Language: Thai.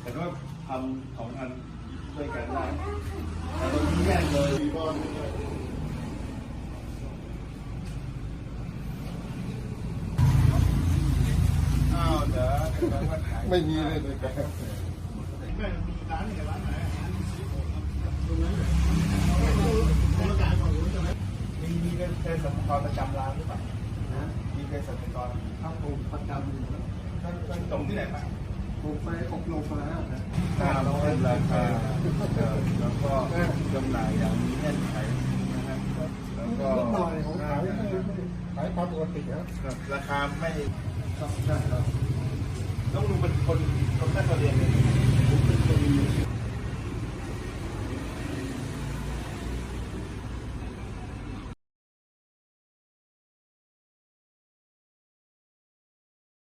แต่ก็ทำสองอันด้วยกันได้แต่ตรงนี้แยกเลย ไม่มีเลยเลยแกไม่มีร้านไหนร้านไหนมีมีเป็นเป็นสมกรประจำร้านหรือเปล่ามีเป็นสมกรข้าวปลูกประจำอยู่นะท่านท่านส่งที่ไหนมาปลูกไปอบรมมานะตามเราเป็นราคาแล้วก็จำหน่ายอย่างมีเงื่อนไขนะครับแล้วก็นิดหน่อยขายขายตามปกตินะราคาไม่ต้องลุงเป็น